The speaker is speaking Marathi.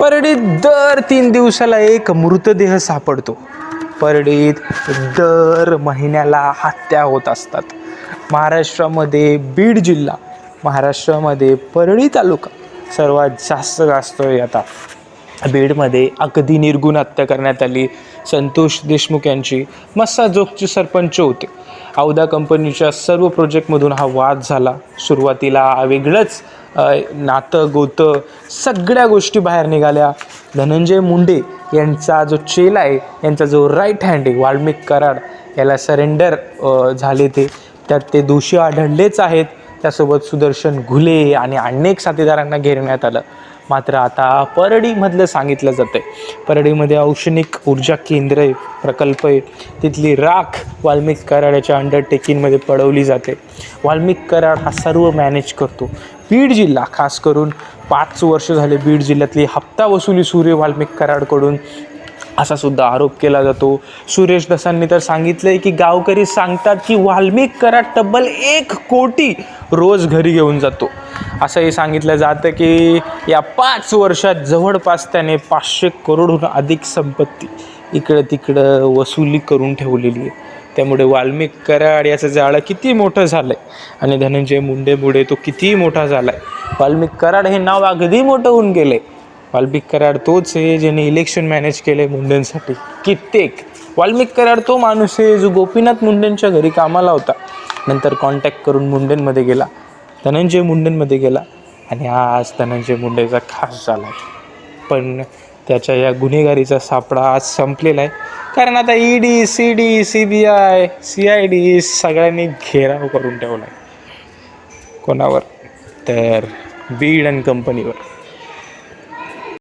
परडीत दर तीन दिवसाला एक मृतदेह सापडतो. परडीत दर महिन्याला हत्या होत असतात. महाराष्ट्रामध्ये बीड जिल्हा महाराष्ट्रामध्ये परळी तालुका सर्वात जास्त गाजतोय आता. बीडमध्ये अगदी निर्गुण हत्या करण्यात आली. संतोष देशमुख यांची मस्सा जोगचे सरपंच होते. औदा कंपनीच्या सर्व प्रोजेक्टमधून हा वाद झाला. सुरुवातीला वेगळंच नातं गोतं सगळ्या गोष्टी बाहेर निघाल्या. धनंजय मुंडे यांचा जो चेला आहे यांचा जो राईट हँड आहे वाल्मिक कराड याला सरेंडर झाले ते. त्यात ते दोषी आढळलेच आहेत. त्यासोबत सुदर्शन घुले आणि अनेक साथीदारांना घेरण्यात आलं. मात्र आता परडीमधलं सांगितलं जातं आहे परडीमध्ये औष्णिक ऊर्जा केंद्र आहे प्रकल्प आहे तिथली राख वाल्मिक कराड याच्या अंडरटेकिंगमध्ये पडवली जाते. वाल्मिक कराड हा सर्व मॅनेज करतो. बीड जिल्हा खास करून पाच वर्ष झाले बीड जिल्ह्यातली हप्ता वसुली सूर्य वाल्मिक कराडकडून. असा सुद्धा आरोप केला जातो. सुरेश दसांनी तर सांगितलंय की गावकरी सांगतात की वाल्मिक कराड तब्बल एक कोटी रोज घरी घेऊन जातो. असंही सांगितलं जातं की या पाच वर्षात जवळपास त्याने पाचशे करोडहून अधिक संपत्ती इकडं तिकडं वसुली करून ठेवलेली आहे. त्यामुळे वाल्मिक कराड याचं जाळं किती मोठं झालं आहे आणि धनंजय मुंडेमुळे तो किती मोठा झाला आहे वाल्मिक कराड हे नाव अगदी मोठं होऊन गेलं आहे वाल्मिक कराड तोच आहे ज्याने इलेक्शन मॅनेज केले मुंडेंसाठी. कित्येक. वाल्मिक कराड तो माणूस आहे जो गोपीनाथ मुंडेंच्या घरी कामाला होता. नंतर कॉन्टॅक्ट करून मुंडेंमध्ये गेला. धनंजय मुंडेंमध्ये गेला. आणि आज धनंजय मुंडेचा खास झाला आहे. पण त्याच्या या गुन्हेगारीचा सापळा आज संपलेला आहे. कारण आता E D C D C B I C I D सगळ्यांनी घेराव करून ठेवला आहे. कोणावर? तर बीड अँड कंपनीवर